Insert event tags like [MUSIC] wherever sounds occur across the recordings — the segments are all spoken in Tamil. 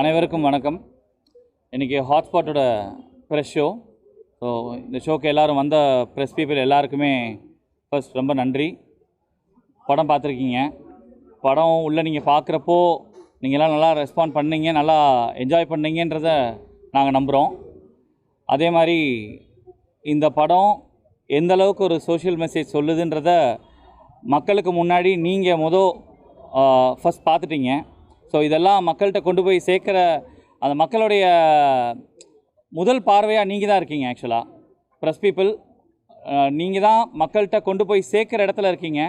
அனைவருக்கும் வணக்கம். இன்றைக்கி ஹாட்ஸ்பாட்டோட ப்ரெஸ் ஷோ ஸோ இந்த ஷோக்கு எல்லோரும் வந்த ப்ரெஸ் பீப்புள் எல்லாருக்குமே ஃபர்ஸ்ட் ரொம்ப நன்றி. படம் பார்த்துருக்கீங்க. படம் உள்ளே நீங்கள் பார்க்குறப்போ நீங்கள்லாம் நல்லா ரெஸ்பாண்ட் பண்ணீங்க நல்லா என்ஜாய் பண்ணீங்கன்றத நாங்கள் நம்புகிறோம் அதே மாதிரி இந்த படம் எந்த அளவுக்கு ஒரு சோஷியல் மெசேஜ் சொல்லுதுன்றத மக்களுக்கு முன்னாடி நீங்கள் மொதல் ஃபஸ்ட் பார்த்துட்டீங்க. ஸோ இதெல்லாம் மக்கள்கிட்ட கொண்டு போய் சேர்க்குற அந்த மக்களுடைய முதல் பார்வையாக நீங்கள் தான் இருக்கீங்க ஆக்சுவலாக ப்ரெஸ் பீப்புள் நீங்கள் தான் மக்கள்கிட்ட கொண்டு போய் சேர்க்குற இடத்துல இருக்கீங்க.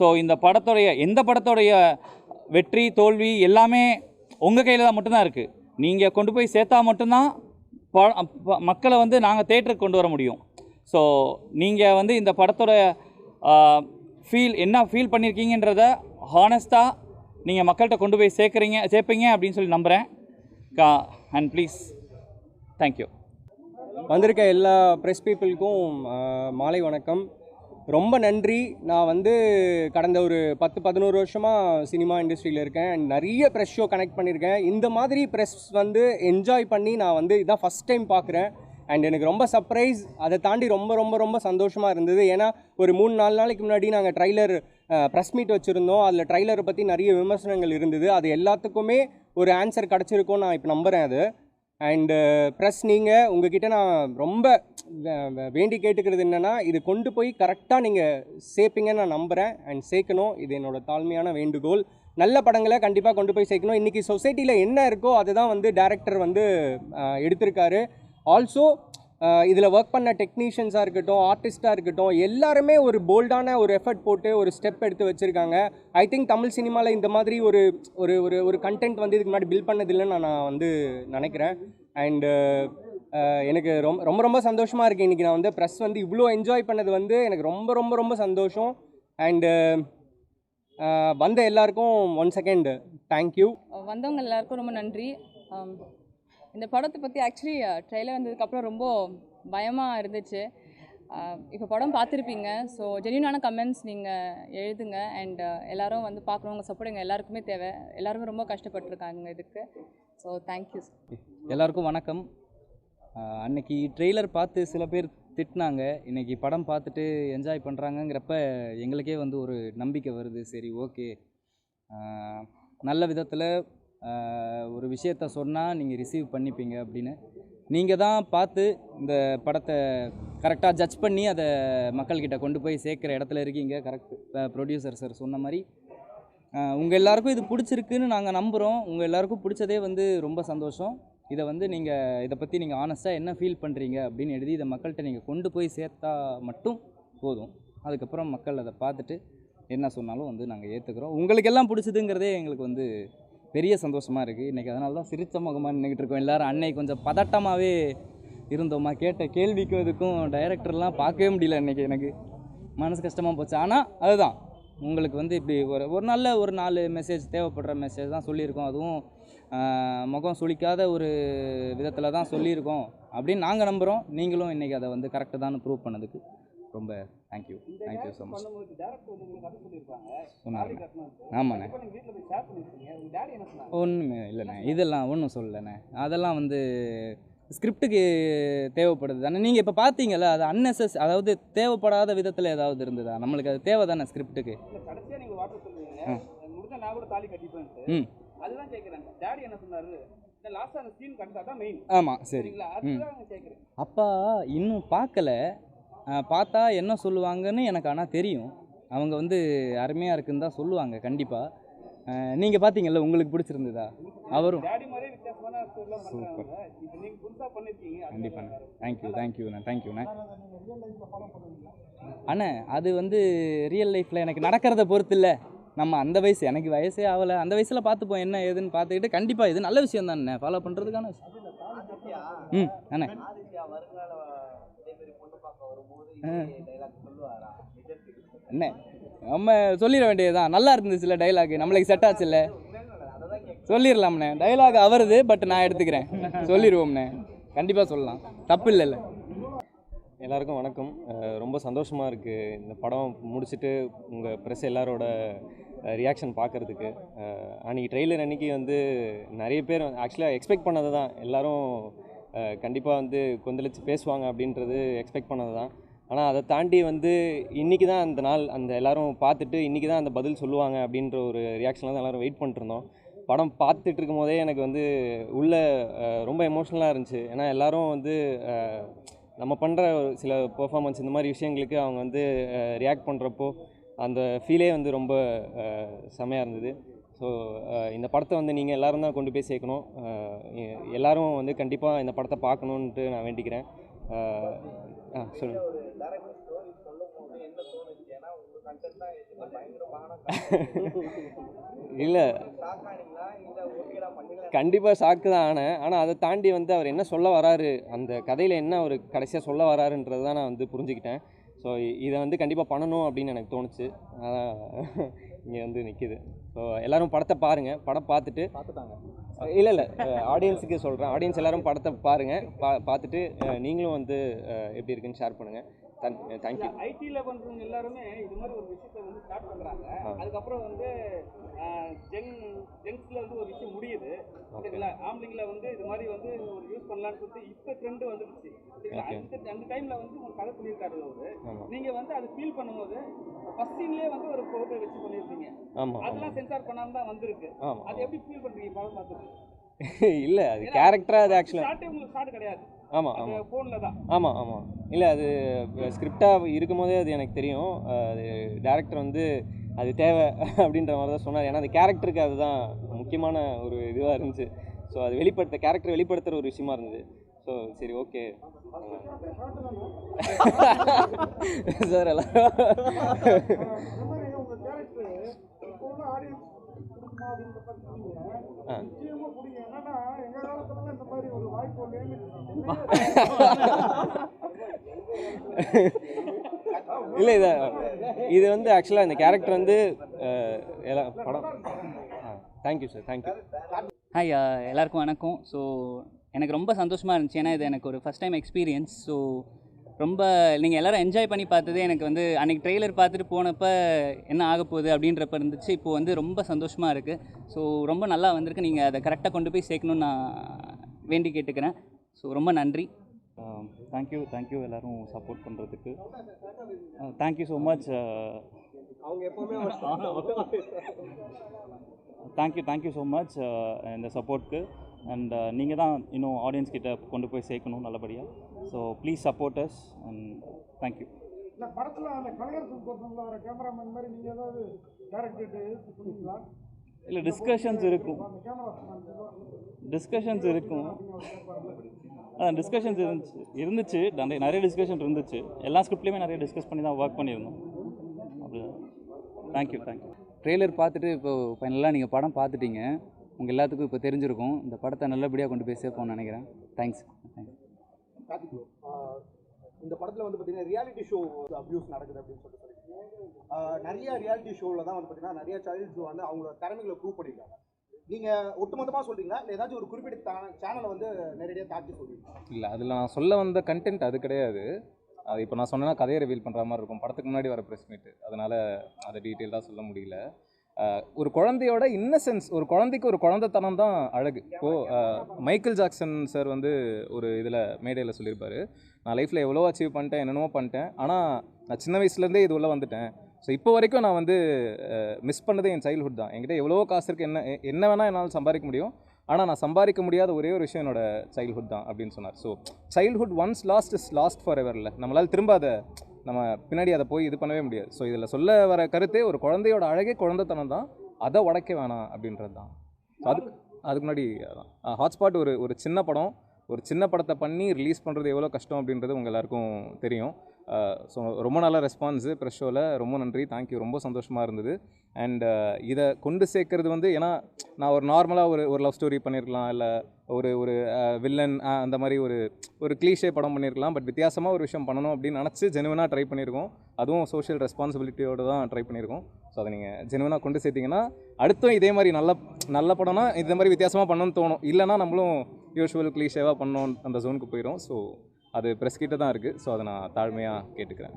ஸோ இந்த படத்துடைய எந்த படத்துடைய வெற்றி தோல்வி எல்லாமே உங்கள் கையில் தான் மட்டும்தான் இருக்குது நீங்கள் கொண்டு போய் சேர்த்தா மட்டும்தான் ப- மக்களை வந்து நாங்கள் தேட்டருக்கு கொண்டு வர முடியும். ஸோ நீங்கள் வந்து இந்த படத்தோட ஃபீல் என்ன ஃபீல் பண்ணியிருக்கீங்கன்றத ஹானஸ்ட்டாக நீங்கள் மக்கள்கிட்ட கொண்டு போய் சேர்க்குறீங்க சேர்ப்பீங்க அப்படின்னு சொல்லி நம்புகிறேன் கா அண்ட் ப்ளீஸ் தேங்க்யூ வந்திருக்க எல்லா ப்ரெஸ் பீப்புளுக்கும் மாலை வணக்கம். ரொம்ப நன்றி. நான் வந்து கடந்த ஒரு பத்து பதினோரு வருஷமாக சினிமா இண்டஸ்ட்ரியில் இருக்கேன். அண்ட் நிறைய ப்ரெஸ் ஷோ கனெக்ட் பண்ணியிருக்கேன். இந்த மாதிரி ப்ரெஸ் வந்து என்ஜாய் பண்ணி நான் வந்து இதான் ஃபஸ்ட் டைம் பார்க்குறேன். அண்ட் எனக்கு ரொம்ப சர்ப்ரைஸ் அதை தாண்டி ரொம்ப ரொம்ப ரொம்ப சந்தோஷமாக இருந்தது. ஏன்னா ஒரு மூணு நாலு நாளைக்கு முன்னாடி நாங்கள் ட்ரைலர் ப்ரெஸ் மீட் வச்சுருந்தோம். அதில் ட்ரைலரை பற்றி நிறைய விமர்சனங்கள் இருந்தது. அது எல்லாத்துக்குமே ஒரு ஆன்சர் கிடச்சிருக்கும் நான் இப்போ நம்புகிறேன் அது. அண்டு ப்ரெஸ் நீங்கள் உங்ககிட்ட நான் ரொம்ப வேண்டி கேட்டுக்கிறது என்னென்னா இது கொண்டு போய் கரெக்டாக நீங்கள் சேர்ப்பீங்கன்னு நான் நம்புகிறேன் அண்ட் சேர்க்கணும் இது என்னோட தாழ்மையான வேண்டுகோள். நல்ல படங்களை கண்டிப்பாக கொண்டு போய் சேர்க்கணும் இன்றைக்கி சொசைட்டியில் என்ன இருக்கோ அதை தான் வந்து டேரக்டர் வந்து எடுத்திருக்காரு. ஆல்சோ இதில் ஒர்க் பண்ண டெக்னீஷியன்ஸாக இருக்கட்டும் ஆர்டிஸ்ட்டாக இருக்கட்டும் எல்லாருமே ஒரு போல்டான ஒரு எஃபர்ட் போட்டு ஒரு ஸ்டெப் எடுத்து வச்சுருக்காங்க. ஐ திங்க் தமிழ் சினிமாவில் இந்த மாதிரி ஒரு ஒரு ஒரு ஒரு கண்டென்ட் வந்து இதுக்கு முன்னாடி பில் பண்ணதில்லைன்னு நான் நான் வந்து நினைக்கிறேன். அண்டு uh, uh, எனக்கு ரொம்ப ரொம்ப ரொம்ப சந்தோஷமாக இருக்குது இன்றைக்கி நான் வந்து ப்ரெஸ் வந்து இவ்வளோ என்ஜாய் பண்ணது வந்து எனக்கு ரொம்ப ரொம்ப ரொம்ப சந்தோஷம். அண்டு uh, வந்த எல்லாருக்கும் ஒன் செகண்ட் தேங்க்யூ வந்தவங்க எல்லாருக்கும் ரொம்ப நன்றி. Um, இந்த படத்தை பற்றி ஆக்சுவலி ட்ரெயிலர் வந்ததுக்கப்புறம் ரொம்ப பயமாக இருந்துச்சு. இப்போ படம் பார்த்துருப்பீங்க. ஸோ ஜென்யூனான கமெண்ட்ஸ் நீங்கள் எழுதுங்க. அண்ட் எல்லோரும் வந்து பார்க்குறவங்க சப்போர்ட் எங்கள் எல்லாருக்குமே தேவை. எல்லாருமே ரொம்ப கஷ்டப்பட்டிருக்காங்க இதுக்கு. ஸோ தேங்க்யூ எல்லாருக்கும் வணக்கம். அன்னைக்கு ட்ரெய்லர் பார்த்து சில பேர் திட்டினாங்க. இன்றைக்கி படம் பார்த்துட்டு என்ஜாய் பண்ணுறாங்கங்கிறப்ப எங்களுக்கே வந்து ஒரு நம்பிக்கை வருது. சரி ஓகே நல்ல விதத்தில் ஒரு விஷயத்த சொன்னால் நீங்கள் ரிசீவ் பண்ணிப்பீங்க அப்படின்னு. நீங்கள் தான் பார்த்து இந்த படத்தை கரெக்டாக ஜட்ஜ் பண்ணி அதை மக்கள்கிட்ட கொண்டு போய் சேர்க்குற இடத்துல இருக்கீங்க கரெக்ட் ப்ரொடியூசர் சார் சொன்ன மாதிரி. உங்கள் எல்லாருக்கும் இது பிடிச்சிருக்குன்னு நாங்கள் நம்புகிறோம் உங்கள் எல்லாருக்கும் பிடிச்சதே வந்து ரொம்ப சந்தோஷம். இதை வந்து நீங்கள் இதை பற்றி நீங்கள் ஆனஸ்ட்டாக என்ன ஃபீல் பண்ணுறீங்க அப்படின்னு எழுதி இதை மக்கள்கிட்ட நீங்கள் கொண்டு போய் சேர்த்தா மட்டும் போதும். அதுக்கப்புறம் மக்கள் அதை பார்த்துட்டு என்ன சொன்னாலும் வந்து நாங்கள் ஏற்றுக்கிறோம் உங்களுக்கெல்லாம் பிடிச்சதுங்கிறதே எங்களுக்கு வந்து பெரிய சந்தோஷமாக இருக்குது இன்றைக்கி அதனால தான் சிரிச்ச முகமாக நின்றுக்கிட்டு இருக்கோம். எல்லோரும் அன்னைக்கு கொஞ்சம் பதட்டமாகவே இருந்தோமா? கேட்ட கேள்விக்கும் இதுக்கும் டைரக்டர்லாம் பார்க்கவே முடியல இன்றைக்கி எனக்கு. மனசு கஷ்டமாக போச்சு. ஆனால் அதுதான். உங்களுக்கு வந்து இப்படி ஒரு ஒரு நல்ல ஒரு நாலு மெசேஜ் தேவைப்படுற மெசேஜ் தான் சொல்லியிருக்கோம். அதுவும் முகம் சுளிக்காத ஒரு விதத்தில் தான் சொல்லியிருக்கோம். அப்படின்னு நாங்கள் நம்புகிறோம் நீங்களும் இன்றைக்கி அதை வந்து கரெக்டு தான் ப்ரூவ் பண்ணதுக்கு. ரொம்ப தேங்க்யூ தேங்க்யூ ஸோ மச் சொன்னாங்க. ஆமாண்ணே. ஒன்றுமே இல்லைண்ணே. இதெல்லாம் ஒன்றும் சொல்லலைண்ணே. அதெல்லாம் வந்து ஸ்கிரிப்டுக்கு தேவைப்படுது தானே. நீங்கள் இப்போ பார்த்தீங்கல்ல அது அன்னெசஸ் அதாவது தேவைப்படாத விதத்தில் ஏதாவது இருந்ததா? நம்மளுக்கு அது தேவை தானே ஸ்கிரிப்டுக்கு ம். அதுதான் டாடி என்ன சொன்னாரு? ஆமாம் சரி. அப்பா இன்னும் பார்க்கல பார்த்தா என்ன சொல்லுவாங்கன்னு எனக்கு ஆனால் தெரியும். அவங்க வந்து அருமையாக இருக்குன்னு தான் சொல்லுவாங்க கண்டிப்பாக நீங்கள் பார்த்தீங்கல்ல உங்களுக்கு பிடிச்சிருந்ததா? அவரும். அது கண்டிப்பாண்ணே தேங்க்யூ தேங்க்யூண்ணே தேங்க்யூண்ணே அண்ணே. அது வந்து ரியல் லைஃப்பில் எனக்கு நடக்கிறத பொறுத்து இல்லை நம்ம அந்த வயசு எனக்கு வயசே ஆகலை அந்த வயசில் பார்த்துப்போம் என்ன ஏதுன்னு பார்த்துக்கிட்டு கண்டிப்பாக இது நல்ல விஷயம் தானே ஃபாலோ பண்ணுறதுக்கான விஷயம். ம் அண்ணே. என்ன? நம்ம சொல்லிட வேண்டியதுதான். நல்லா இருந்துச்சுல்ல டைலாக் நம்மளுக்கு செட் ஆச்சுல்ல சொல்லிடலாம்ண்ணே. டைலாக் அவருது பட் நான் எடுத்துக்கிறேன். சொல்லிடுவோம்ண்ணே. கண்டிப்பாக சொல்லலாம். தப்பு இல்லைல்ல எல்லாருக்கும் வணக்கம். ரொம்ப சந்தோஷமாக இருக்குது இந்த படம் முடிச்சுட்டு உங்கள் ப்ரெஸ் எல்லாரோட ரியாக்ஷன் பார்க்குறதுக்கு அன்றைக்கி ட்ரெய்லர் அன்றைக்கி வந்து நிறைய பேர் ஆக்சுவலாக எக்ஸ்பெக்ட் பண்ணது தான் எல்லோரும் கண்டிப்பாக வந்து கொந்தளித்து பேசுவாங்க அப்படின்றது எக்ஸ்பெக்ட் பண்ணது தான் ஆனால் அதை தாண்டி வந்து இன்றைக்கி தான் அந்த நாள் அந்த எல்லோரும் பார்த்துட்டு இன்றைக்கி தான் அந்த பதில் சொல்லுவாங்க அப்படின்ற ஒரு ரியாக்ஷனில் தான் எல்லோரும் வெயிட் பண்ணிட்டுருந்தோம் படம் பார்த்துட்டு இருக்கும் போதே எனக்கு வந்து உள்ளே ரொம்ப எமோஷ்னலாக இருந்துச்சு. ஏன்னா எல்லோரும் வந்து நம்ம பண்ணுற சில பெர்ஃபார்மன்ஸ் இந்த மாதிரி விஷயங்களுக்கு அவங்க வந்து ரியாக்ட் பண்ணுறப்போ அந்த ஃபீலே வந்து ரொம்ப செமையாக இருந்தது. ஸோ இந்த படத்தை வந்து நீங்கள் எல்லாரும் தான் கொண்டு போய் சேர்க்கணும். எ- எல்லாரும் வந்து கண்டிப்பாக இந்த படத்தை பார்க்கணுன்ட்டு நான் வேண்டிக்கிறேன். அஹ், ஆ சொல்லுங்கள் இல்லை. கண்டிப்பாக ஷாக்கு தான் ஆனேன். ஆனால் அதை தாண்டி வந்து அவர் என்ன சொல்ல வராரு அந்த கதையில் என்ன அவர் கடைசியாக சொல்ல வராருன்றது தான் நான் வந்து புரிஞ்சுக்கிட்டேன். ஸோ இதை வந்து கண்டிப்பாக பண்ணணும் அப்படின்னு எனக்கு தோணுச்சு. அதான் இங்கே வந்து நிற்கிது ஸோ எல்லாரும் படத்தை பாருங்கள் படம் பார்த்துட்டு பார்த்துட்டாங்க. இல்லை இல்லை. ஆடியன்ஸுக்கு சொல்கிறேன் ஆடியன்ஸ் எல்லாரும் படத்தை பாருங்கள் பா பார்த்துட்டு நீங்களும் வந்து எப்படி இருக்குன்னு ஷேர் பண்ணுங்கள் தேங்க்யூ ஐடில பண்றவங்க எல்லாருமே இது மாதிரி ஒரு விஷயத்தை வந்து ஸ்டார்ட் பண்றாங்க. ஆ. அதுக்கப்புறம் வந்து ஜென் ஜென்ஸ்ல வந்து ஒரு விஷயம் முடியுது. சரிங்களா? ஆம்பளைங்கள வந்து இது மாதிரி வந்து ஒரு யூஸ் பண்ணலாம்னு சொல்லிட்டு இப்போ ட்ரெண்ட் வந்துருச்சு சரிங்களா. அந்த அந்த டைம்ல வந்து ஒரு கதை சொல்லியிருக்காரு அவரு. ஆமாம் நீங்க வந்து அதை ஃபீல் பண்ணும்போது ஃபர்ஸ்ட் சீன்லயே வந்து ஒரு போட்டோ வச்சு பண்ணியிருப்பீங்க. அதெல்லாம் சென்சார் பண்ணாம தான் வந்திருக்கு. அது எப்படி ஃபீல் பண்றீங்க? படம் பார்த்துட்டு. [LAUGHS] இல்லை அது கேரக்டராக அது ஆக்சுவலாக உங்களுக்கு ஸ்டார்ட் கிடையாது. ஆமாம் அது ஆமாம் ஃபோன்ல தான். ஆமாம் ஆமாம் இல்லை அது ஸ்கிரிப்டாக இருக்கும்போதே அது எனக்கு தெரியும். அது டேரக்டர் வந்து அது தேவை அப்படின்ற மாதிரி தான் சொன்னார். ஏன்னா அந்த கேரக்டருக்கு அதுதான் முக்கியமான ஒரு இதுவாக இருந்துச்சு. ஸோ அது வெளிப்படுத்த கேரக்டர் வெளிப்படுத்துகிற ஒரு விஷயமா இருந்தது. ஸோ சரி ஓகே சார் எல்லாம் ஆ. இல்லை இது இது வந்து ஆக்சுவலாக இந்த கேரக்டர் வந்து எல்லாம் படம். தேங்க்யூ சார் தேங்க்யூ ஹாய் எல்லாருக்கும் வணக்கம். ஸோ எனக்கு ரொம்ப சந்தோஷமாக இருந்துச்சு. ஏன்னா இது எனக்கு ஒரு ஃபஸ்ட் டைம் எக்ஸ்பீரியன்ஸ் ஸோ ரொம்ப நீங்கள் எல்லோரும் என்ஜாய் பண்ணி பார்த்ததே எனக்கு வந்து அன்றைக்கி ட்ரெய்லர் பார்த்துட்டு போனப்போ என்ன ஆக போகுது அப்படின்றப்ப இருந்துச்சு. இப்போ வந்து ரொம்ப சந்தோஷமாக இருக்குது ஸோ ரொம்ப நல்லா வந்திருக்கு. நீங்கள் அதை கரெக்டாக கொண்டு போய் சேர்க்கணும்னு நான் வேண்டி கேட்டுக்கிறேன். ஸோ ரொம்ப நன்றி. தேங்க்யூ தேங்க்யூ எல்லோரும் சப்போர்ட் பண்ணுறதுக்கு தேங்க்யூ ஸோ மச் அவங்க எப்போவுமே தேங்க்யூ தேங்க்யூ ஸோ மச் இந்த சப்போர்ட்க்கு அண்ட் நீங்கள் தான் இன்னும் ஆடியன்ஸ் கிட்ட கொண்டு போய் சேர்க்கணும் நல்லபடியாக so please support us and thank you இல்லை படத்தில் அந்த கலைஞர் போர்ஷனில் வர கேமராமேன் மாதிரி நீங்கள் ஏதாவது டேரக்டர் சொன்னீங்களா இல்லை டிஸ்கஷன்ஸ் இருக்கும். டிஸ்கஷன்ஸ் இருக்கும். டிஸ்கஷன்ஸ் இருந்துச்சு. இருந்துச்சு. நிறைய நிறைய டிஸ்கஷன் இருந்துச்சு. எல்லா ஸ்கிரிப்ட்லேயுமே நிறைய டிஸ்கஸ் பண்ணி தான் ஒர்க் பண்ணியிருந்தோம். அப்படி தேங்க்யூ தேங்க்யூ ட்ரெய்லர் பார்த்துட்டு இப்போ ஃபைனலாக நீங்கள் படம் பார்த்துட்டீங்க. உங்கள் எல்லாத்துக்கும் இப்போ தெரிஞ்சிருக்கும். இந்த படத்தை நல்லபடியாக கொண்டு போய் சேர்ப்போம்னு நினைக்கிறேன். தேங்க்ஸ் இந்த படத்தில் வந்து பார்த்தீங்கன்னா ரியாலிட்டி ஷோ அப்யூஸ் நடக்குது அப்படின்னு சொல்லிட்டு நிறைய ரியாலிட்டி ஷோவில் தான் வந்து பார்த்தீங்கன்னா நிறைய சைல்ட்ஸ் வந்து அவங்களோட திறமைகளை ப்ரூவ் பண்ணியிருக்காங்க. நீங்கள் ஒட்டுமொத்தமாக சொல்றீங்களா? இல்லை ஏதாச்சும் ஒரு குறிப்பிட்ட சேனலை வந்து நேரடியாக தாக்கி சொல்றீங்களா? இல்லை அதில் நான் சொல்ல வந்த கண்டென்ட் அது கிடையாது. அது இப்போ நான் சொன்னேன்னா கதையை ரிவீல் பண்ணுற மாதிரி இருக்கும். படத்துக்கு முன்னாடி வர ப்ரெஸ் மீட்டு அதனால் அதை டீட்டெயிலாக சொல்ல முடியல. ஒரு குழந்தையோட இன்னசென்ஸ் ஒரு குழந்தைக்கு ஒரு குழந்தைத்தனம் தான் அழகு. இப்போது மைக்கேல் ஜாக்சன் சார் வந்து ஒரு இதில் மேடையில் சொல்லியிருப்பாரு. நான் லைஃப்பில் எவ்வளோ அச்சீவ் பண்ணிட்டேன் என்னென்னமோ பண்ணிட்டேன். ஆனால் நான் சின்ன வயசுலேருந்தே இது உள்ள வந்துட்டேன். ஸோ இப்போ வரைக்கும் நான் வந்து மிஸ் பண்ணது என் சைல்ட்ஹுட் தான். என்கிட்ட எவ்வளோ காசு இருக்குது என்ன என்ன வேணால் என்னால் சம்பாதிக்க முடியும். ஆனால் நான் சம்பாதிக்க முடியாத ஒரே ஒரு விஷயம் என்னோட சைல்ட்ஹுட் தான் அப்படின்னு சொன்னார். So childhood once lost is lost forever இல்லை நம்மளால் திரும்ப அதை நம்ம பின்னாடி அதை போய் இது பண்ணவே முடியாது. ஸோ இதில் சொல்ல வர கருத்தே ஒரு குழந்தையோட அழகே குழந்தைத்தனம் தான். அதை உடைக்க வேணாம் அப்படின்றது தான். ஸோ அதுக்கு அதுக்கு முன்னாடி ஹாட்ஸ்பாட் ஒரு ஒரு சின்ன படம். ஒரு சின்ன படத்தை பண்ணி ரிலீஸ் பண்ணுறது எவ்வளோ கஷ்டம் அப்படின்றது உங்கள் எல்லாருக்கும் தெரியும். ஸோ ரொம்ப நல்ல ரெஸ்பான்ஸு ப்ரெஷ் ஷோவில் ரொம்ப நன்றி. தேங்க்யூ ரொம்ப சந்தோஷமாக இருந்தது. அண்ட் இதை கொண்டு சேர்க்கறது வந்து ஏன்னா நான் ஒரு நார்மலாக ஒரு ஒரு லவ் ஸ்டோரி பண்ணியிருக்கலாம் இல்லை ஒரு ஒரு வில்லன் அந்த மாதிரி ஒரு ஒரு க்ளீஷே படம் பண்ணியிருக்கலாம் பட் வித்தியாசமாக ஒரு விஷயம் பண்ணணும் அப்படின்னு நினச்சி ஜெனுவனாக ட்ரை பண்ணியிருக்கோம் அதுவும் சோஷியல் ரெஸ்பான்சிபிலிட்டியோடு தான் ட்ரை பண்ணியிருக்கோம் ஸோ அதை நீங்கள் ஜெனுவனாக கொண்டு சேர்த்தீங்கன்னா அடுத்தும் இதே மாதிரி நல்ல நல்ல படம்னா இந்த மாதிரி வித்தியாசமாக பண்ணணும்னு தோணும். இல்லைனா நம்மளும் யூஷுவல் க்ளீஷேவாக பண்ணோம் அந்த ஜோனுக்கு போயிடும் ஸோ அது ப்ரெஸ் கிட்ட தான் இருக்குது ஸோ அதை நான் தாழ்மையாக கேட்டுக்கிறேன்.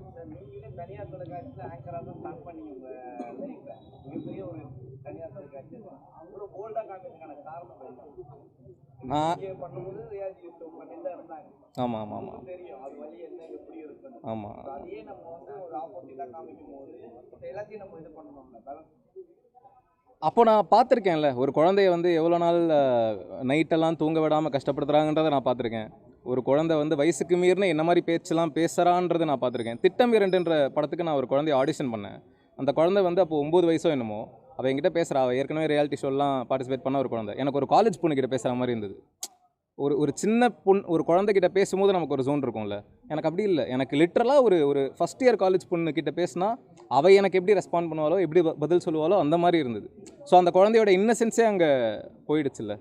நான் ஆமாம் ஆமாம் ஆமாம் ஆமாம் அப்போ நான் பார்த்துருக்கேன்ல ஒரு குழந்தைய வந்து எவ்வளோ நாள் நைட்டெல்லாம் தூங்க விடாமல் கஷ்டப்படுத்துகிறாங்கன்றதை நான் பார்த்துருக்கேன். ஒரு குழந்தை வந்து வயசுக்கு மீறின என்ன மாதிரி பேச்செல்லாம் பேசுகிறான்றதை நான் பார்த்துருக்கேன். திட்டம் இரண்டுன்ற படத்துக்கு நான் ஒரு குழந்தைய ஆடிஷன் பண்ணேன். அந்த குழந்தை வந்து அப்போ ஒம்பது வயசோ என்னமோ அவள் என்கிட்ட பேசுகிறா அவள் ஏற்கனவே ரியாலிட்டி ஷோலாம் பார்ட்டிசிபேட் பண்ண ஒரு குழந்தை. எனக்கு ஒரு காலேஜ் பொண்ணுக்கிட்ட பேசுகிற மாதிரி இருந்தது. ஒரு ஒரு சின்ன பொண் ஒரு குழந்தைகிட்ட பேசும்போது நமக்கு ஒரு ஜோன் இருக்கும்ல. எனக்கு அப்படி இல்லை. எனக்கு லிட்ரலாக ஒரு ஒரு ஃபஸ்ட் இயர் காலேஜ் பொண்ணுக்கிட்ட பேசினா அவள் எனக்கு எப்படி ரெஸ்பாண்ட் பண்ணுவாளோ எப்படி பதில் சொல்லுவாளோ அந்த மாதிரி இருந்தது. ஸோ அந்த குழந்தையோட இன்னசென்ஸே அங்கே போயிடுச்சுல்ல.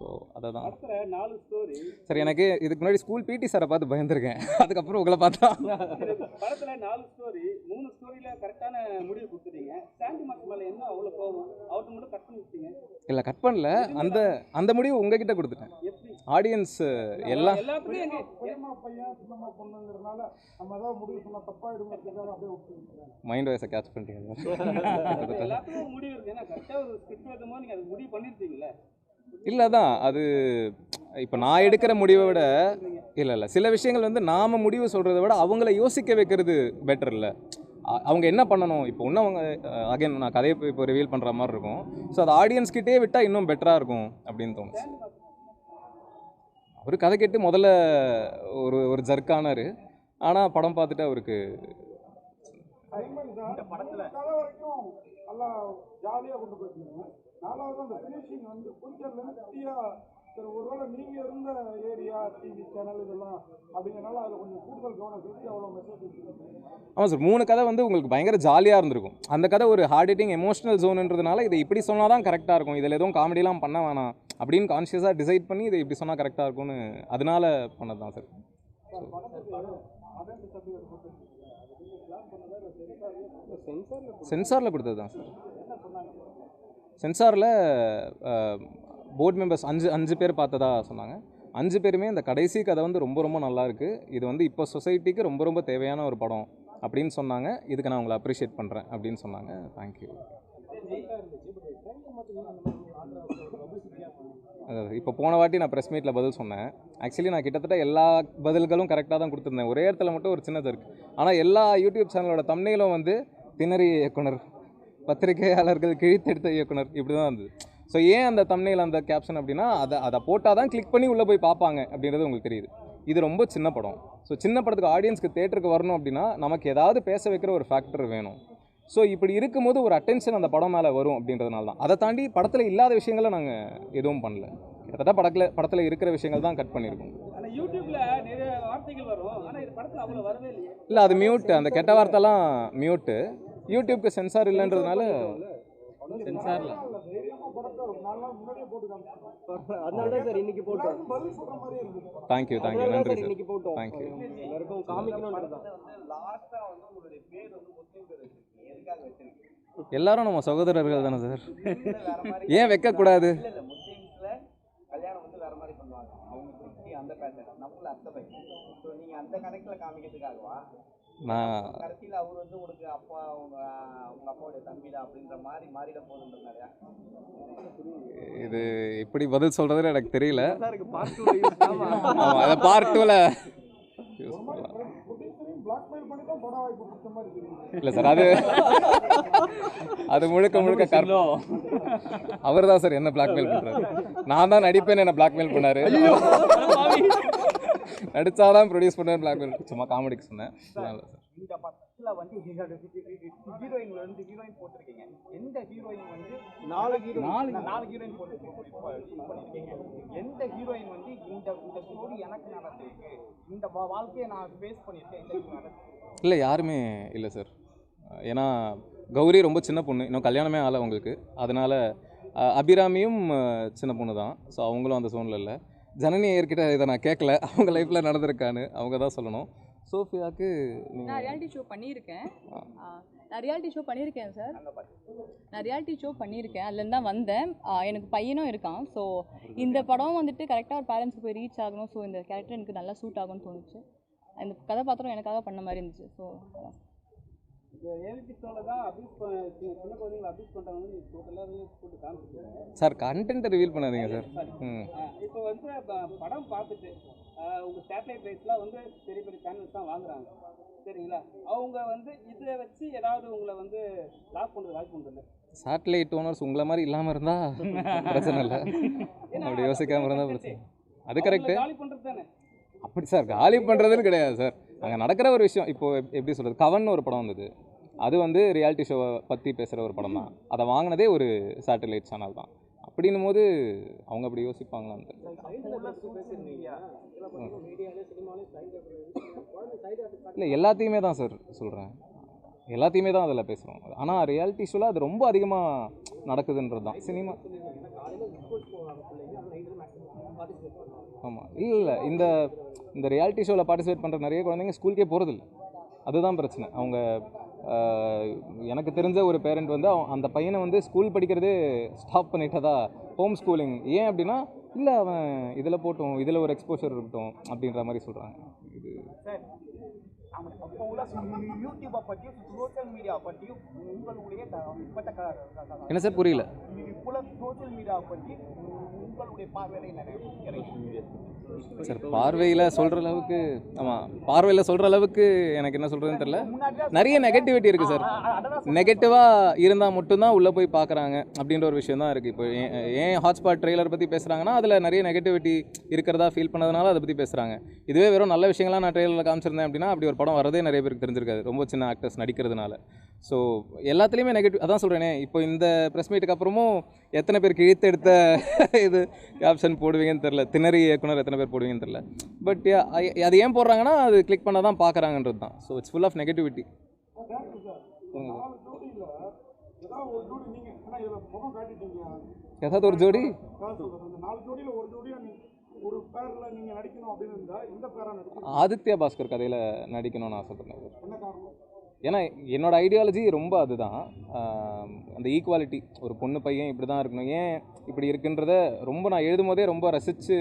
ஸோ அதை தான் படத்துல நாலு ஸ்டோரி சரி எனக்கு இதுக்கு முன்னாடி ஸ்கூல் பிடி சாரை பார்த்து பயந்துருக்கேன். [LAUGHS] அதுக்கப்புறம் உங்களை பார்த்தா. படத்துல நாலு ஸ்டோரி மூணு ஸ்டோரியில கரெக்டான முடிவு கொடுத்துட்டீங்க. சாண்டி மாஸ்டர் மேல என்ன அவ்வளவு கோவம் அவர்கிட்ட மட்டும் கட் பண்ணி விட்டீங்க. இல்லை கட் பண்ணல. அந்த அந்த முடிவு உங்ககிட்ட கொடுத்துட்டேன். எப்படி? ஆடியன்ஸ் எல்லாம் மைண்ட் வாய்ஸை கேட்ச் பண்ணிட்டீங்க. முடிவு இருக்கு. ஏன்னா கரெக்டா ஒரு ஸ்கிரிப்ட் எழுதும்போது நீங்க அது முடிவு பண்ணிருப்பீங்கல்ல. இல்லை தான் அது இப்போ நான் எடுக்கிற முடிவை விட இல்லை இல்லை. சில விஷயங்கள் வந்து நாம் முடிவு சொல்கிறத விட அவங்கள யோசிக்க வைக்கிறது பெட்டர் இல்லை. அவங்க என்ன பண்ணணும்? இப்போ இன்னும் அவங்க அகைன் நான் கதையை இப்போ ரிவீல் பண்ணுற மாதிரி இருக்கும். ஸோ அது ஆடியன்ஸ்கிட்டே விட்டால் இன்னும் பெட்டராக இருக்கும் அப்படின்னு தோணுச்சு. அவர் கதை கேட்டு முதல்ல ஒரு ஒரு ஜர்க்கானார் ஆனால் படம் பார்த்துட்டு அவருக்கு அதே மாதிரி சார் இந்த படத்துல கதை வரைக்கும் நல்லா ஜாலியா கொண்டு போயிருக்கீங்க நாலாவது அந்த ஃபினிஷிங் வந்து கொஞ்சம் லென்த்தியா சரி ஒருவேளை நீங்க இருந்த ஏரியா டிவி சேனல் இதெல்லாம் அப்படிங்கறனால அதுல கொஞ்சம் கூடுதல் கவனம் செலுத்தி அவ்வளவு மெசேஜ் ஆமாம் சார் மூணு கதை வந்து உங்களுக்கு பயங்கர ஜாலியாக இருந்திருக்கும். அந்த கதை ஒரு ஹார்ட் ஹிட்டிங் எமோஷனல் ஜோனுன்றதுனால இதை இப்படி சொன்னால் தான் கரெக்டாக இருக்கும். இதில் எதுவும் காமெடிலாம் பண்ண வேணாம் அப்படின்னு கான்ஷியஸாக டிசைட் பண்ணி இதை இப்படி சொன்னால் கரெக்டாக இருக்கும்னு அதனால பண்ணது தான் சார் சென்சாரில் கொடுத்தது தான் சார் சென்சாரில் போர்ட் மெம்பர்ஸ் அஞ்சு அஞ்சு பேர் பார்த்ததா சொன்னாங்க. அஞ்சு பேருமே இந்த கடைசி கதை வந்து ரொம்ப ரொம்ப நல்லா இருக்குது இது வந்து இப்போ சொசைட்டிக்கு ரொம்ப ரொம்ப தேவையான ஒரு படம் அப்படின்னு சொன்னாங்க. இதுக்கு நான் உங்களை அப்ரிஷியேட் பண்ணுறேன் அப்படின்னு சொன்னாங்க. தேங்க்யூ இப்போ போன வாட்டி நான் ப்ரெஸ் மீட்டில் பதில் சொன்னேன். ஆக்சுவலி நான் கிட்டத்தட்ட எல்லா பதில்களும் கரெக்டாக தான் கொடுத்துருந்தேன். ஒரே இடத்துல மட்டும் ஒரு சின்னது இருக்குது ஆனால் எல்லா யூடியூப் சேனலோட தம்னையிலும் வந்து திணறி இயக்குனர் பத்திரிகையாளர்கள் கிழித்தெடுத்த இயக்குனர் இப்படி தான் இருந்தது. ஸோ ஏன் அந்த தம்னையில் அந்த கேப்ஷன் அப்படின்னா அதை அதை போட்டால் தான் கிளிக் பண்ணி உள்ளே போய் பார்ப்பாங்க அப்படின்றது உங்களுக்கு தெரியுது. இது ரொம்ப சின்ன படம். ஸோ சின்ன படத்துக்கு ஆடியன்ஸ்க்கு தேட்டருக்கு வரணும் அப்படின்னா நமக்கு ஏதாவது பேச வைக்கிற ஒரு ஃபேக்டர் வேணும். ஸோ இப்படி இருக்கும்போது ஒரு அட்டென்ஷன் அந்த படம் மேலே வரும் அப்படின்றதுனால தான். அதை தாண்டி படத்தில் இல்லாத விஷயங்களை நாங்கள் எதுவும் பண்ணல. கிட்டத்தட்ட படத்தில் படத்தில் இருக்கிற விஷயங்கள் தான் கட் பண்ணியிருக்கோம் ஆனா யூடியூப்ல நிறைய வார்த்தைகள் வரும். ஆனா இது படத்துல அவ்வளவு வரவே இல்லையே. இல்லை அது மியூட் அந்த கெட்ட வார்த்தைலாம் மியூட்டு யூடியூப்க்கு சென்சார் இல்லைன்றதுனால சென்சாரில் தேங்க்யூ தேங்க்யூ நன்றி சார் தேங்க்யூ எல்லாருக்கும் எல்லாரும் நம்ம சகோதரர்கள் தானே சார். ஏன் வைக்கக்கூடாது? இல்ல இல்ல முஸ்லீம்ஸ்ல கல்யாணம் வந்து வேற மாதிரி பண்ணுவாங்க. அவங்க கிறிஸ்டி அந்த பேட்டர்ன் நம்மள அத்தை பையன் ஸோ நீங்க அந்த கணக்குல காமிக்கிறதுக்காகவா? நான் இது எப்படி பதில் சொல்கிறதுன்னு எனக்கு தெரியல. இருக்கு பார்ட் டூ யூஸ் ஆமா ஆமாம் அதை பார்ட் டூவில் யூஸ் பண்ணலாம் ப்ரொடியூசரையும் பிளாக்மெயில் பண்ணி தான் படம் வாய்ப்பு கொடுத்த மாதிரி தெரியுது இல்லை சார் அது அது முழுக்க முழுக்க கர்லோ அவர் தான் சார் என்ன பிளாக்மெயில் பண்ணுறாரு நான் தான் நடிப்பேன்னு என்ன பிளாக்மெயில் பண்ணாரு. நடிச்சாதான் ப்ரொடியூஸ் பண்ணுவேன் பிளாக்மெயில் சும்மா காமெடிக்கு சொன்னேன். சார் இந்த படத்துல வந்து ஹீரோயின் வந்து ஹீரோயின் போட்டிருக்கீங்க. எந்த ஹீரோயின் வந்து நாலு ஹீரோ நாலு நாலு ஹீரோயின் போட்டு பண்ணிருக்கீங்க எந்த ஹீரோயின் வந்து இந்த இந்த ஸ்டோரி எனக்கு நடந்திருக்கு? இந்த வாழ்க்கையை நான் ஃபேஸ் பண்ணியிருக்கேன் இல்லை யாருமே இல்லை சார். ஏன்னா கௌரி ரொம்ப சின்ன பொண்ணு. இன்னும் கல்யாணமே ஆகலை அவங்களுக்கு. அதனால் அபிராமியும் சின்ன பொண்ணு தான் ஸோ அவங்களும் அந்த சோனில் இல்லை. ஜனனி ஐயர்கிட்ட இதை நான் கேட்கல அவங்க லைஃப்பில் நடந்திருக்கான்னு அவங்க தான் சொல்லணும். சோஃபியாவுக்கு நான் ரியாலிட்டி ஷோ பண்ணியிருக்கேன். நான் ரியாலிட்டி ஷோ பண்ணியிருக்கேன் சார் நான் ரியாலிட்டி ஷோ பண்ணியிருக்கேன். அதுலேருந்து தான் வந்தேன். எனக்கு பையனும் இருக்கான். ஸோ இந்த படம் வந்துட்டு கரெக்டாக ஒரு பேரண்ட்ஸுக்கு போய் ரீச் ஆகணும். ஸோ இந்த கேரக்டர் எனக்கு நல்லா சூட் ஆகும்னு தோணுச்சு. இந்த கதாபாத்திரம் எனக்காக பண்ண மாதிரி இருந்துச்சு. ஸோ சார் கண்டென்ட்டை ரிவீல் பண்ணாதீங்க சார். இப்போ வந்து படம் பார்த்துட்டு ஆஹ் உங்க சேட்டலைட் ரைட்ஸ்லாம் வந்து பெரிய பெரிய சேனல்ஸ் தான் வாங்குறாங்க. சரிங்களா? அவங்க வந்து இதை வச்சு ஏதாவது உங்களை வந்து லாக் பண்ணுறது வாய்ப்பு உண்டு சேட்டலைட் ஓனர்ஸ் உங்களை மாதிரி இல்லாமல் இருந்தால் பிரச்சனை இல்லை. அப்படி யோசிக்காமல் இருந்தால் பிரச்சனை. அது கரெக்டு காலி பண்ணுறது தானே? அப்படி சார் காலி பண்ணுறதுன்னு கிடையாது சார். அங்கே நடக்கிற ஒரு விஷயம் இப்போ எப்- எப்படி சொல்கிறது கவன் ஒரு படம் வந்தது. அது வந்து ரியாலிட்டி ஷோவை பற்றி பேசுகிற ஒரு படம் தான் அதை வாங்கினதே ஒரு சேட்டலைட் சேனல் தான். அப்படின்னும் போது அவங்க அப்படி யோசிப்பாங்களான்னு இல்லை எல்லாத்தையுமே தான் சார் சொல்கிறேன் எல்லாத்தையுமே தான் அதில் பேசுகிறோம் ஆனால் ரியாலிட்டி ஷோவில் அது ரொம்ப அதிகமாக நடக்குதுன்றது தான். சினிமா. ஆமாம் இல்லை இல்லை. இந்த இந்த ரியாலிட்டி ஷோவில் பார்ட்டிசிபேட் பண்ணுற நிறைய குழந்தைங்க ஸ்கூலுக்கே போகிறதில்ல அதுதான் பிரச்சனை. அவங்க எனக்கு தெரிஞ்ச ஒரு பேரண்ட் வந்து அவன் அந்த பையனை வந்து ஸ்கூல் படிக்கிறதே ஸ்டாப் பண்ணிட்டதா? ஹோம் ஸ்கூலிங் ஏன் அப்படின்னா இல்லை அவன் இதில் போட்டும் இதில் ஒரு எக்ஸ்போஷர் இருக்கட்டும் அப்படின்ற மாதிரி சொல்கிறாங்க இது அப்போ உள்ள யூடியூப்பை பற்றியும் சோஷியல் மீடியா பற்றியும் உங்களுடைய என்ன சார் புரியல? இப்போ சோஷியல் மீடியா பற்றி உங்களுடைய சார் பார்வையில் சொல்கிற அளவுக்கு ஆமாம் பார்வையில் சொல்கிற அளவுக்கு எனக்கு என்ன சொல்கிறதுன்னு தெரில நிறைய நெகட்டிவிட்டி இருக்குது சார். நெகட்டிவாக இருந்தால் மட்டும்தான் உள்ளே போய் பார்க்குறாங்க அப்படின்ற ஒரு விஷயம் தான் இருக்குது இப்போ ஏன் ஏன் ஹாட்ஸ்பாட் ட்ரெய்லர் பற்றி பேசுகிறாங்கன்னா அதில் நிறைய நெகட்டிவிட்டி இருக்கிறதா ஃபீல் பண்ணதுனால அதை பற்றி பேசுகிறாங்க இதுவே வெறும் நல்ல விஷயங்கள்லாம் நான் ட்ரெய்லரில் காமிச்சிருந்தேன் அப்படின்னா அப்படி ஒரு படம் வரதே நிறைய பேருக்கு தெரிஞ்சிருக்காது. ரொம்ப சின்ன ஆக்டர்ஸ் நடிக்கிறதுனால. ஸோ எல்லாத்துலேயுமே நெகட்டிவ் அதான் சொல்கிறேனே இப்போ இந்த ப்ரெஸ் மீட்டுக்கு அப்புறமும் எத்தனை பேர் கிழித்து எடுத்த [LAUGHS] இது ஆப்ஷன் போடுவீங்கன்னு தெரில திணறி இயக்குனர் எத்தனை பேர் போடுவீங்கன்னு தெரில பட் அது ஏன் போடுறாங்கன்னா அது கிளிக் பண்ண தான் பார்க்குறாங்கன்றது தான். So it's full of negativity ஏதாவது ஒரு ஜோடி? ஆதித்யா பாஸ்கர் கதையில் நடிக்கணும்னு ஆசைப்பட்டேன் ஏன்னா என்னோட ஐடியாலஜி ரொம்ப அதுதான் அந்த ஈக்குவாலிட்டி ஒரு பொண்ணு பையன் இப்படி தான் இருக்கணும் ஏன் இப்படி இருக்குன்றத ரொம்ப நான் எழுதும் போதே ரொம்ப ரசித்து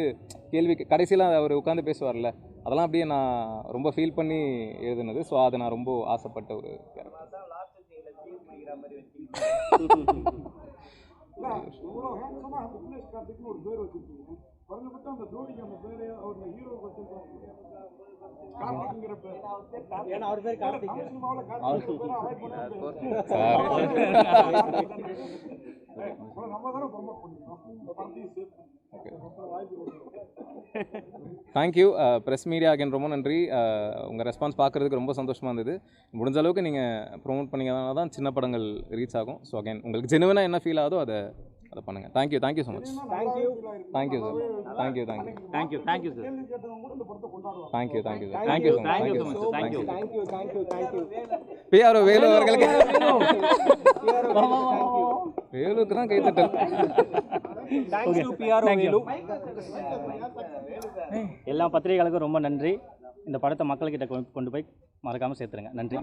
கேள்வி கடைசியில் அவர் உட்காந்து பேசுவார்ல அதெல்லாம் அப்படியே நான் ரொம்ப ஃபீல் பண்ணி எழுதுனது ஸோ அதை நான் ரொம்ப ஆசைப்பட்ட ஒரு கேரக்டர் குறைஞ்சபட்சம் அந்த ஜோடிக்கு அந்த பேரு அவர் ஹீரோ வச்சிருக்காங்க கார்த்திக்ங்கிற பேர். ஏன்னா அவர் பேர் கார்த்திக். சினிமாவில் கார்த்திக் பேரை அவாய்ட் பண்ண நம்ம தானே ப்ரொமோட் பண்ணிருக்கோம் இந்த படத்தையும் சேர்த்து வாய்ப்பு கொடுக்குறோம் தேங்க்யூ ப்ரெஸ் மீடியா அகைன் ரொம்ப நன்றி. உங்கள் ரெஸ்பான்ஸ் பார்க்குறதுக்கு ரொம்ப சந்தோஷமாக இருந்தது. முடிஞ்ச அளவுக்கு நீங்கள் ப்ரொமோட் பண்ணிங்கன்னா தான் சின்ன படங்கள் ரீச் ஆகும். ஸோ அகைன் உங்களுக்கு ஜெனுவனாக என்ன ஃபீல் ஆகுதோ அதை அதை பண்ணுங்கள் thank you thank you so much thank you thank you sir thank you thank you thank you thank you sir thank you thank you sir thank you so much Thank you thank you so much, thank you. Thank you thank you thank you PRO Velu அவர்களுக்கு. வேலுக்கு தான் கைத்தட்டல் தேங்க்யூ பிஆர்ஓ வேலு எல்லா பத்திரிகைகளுக்கும் ரொம்ப நன்றி. இந்த படத்தை மக்கள்கிட்ட கொண்டு கொண்டு போய் மறக்காமல் சேர்த்துருங்க. நன்றி.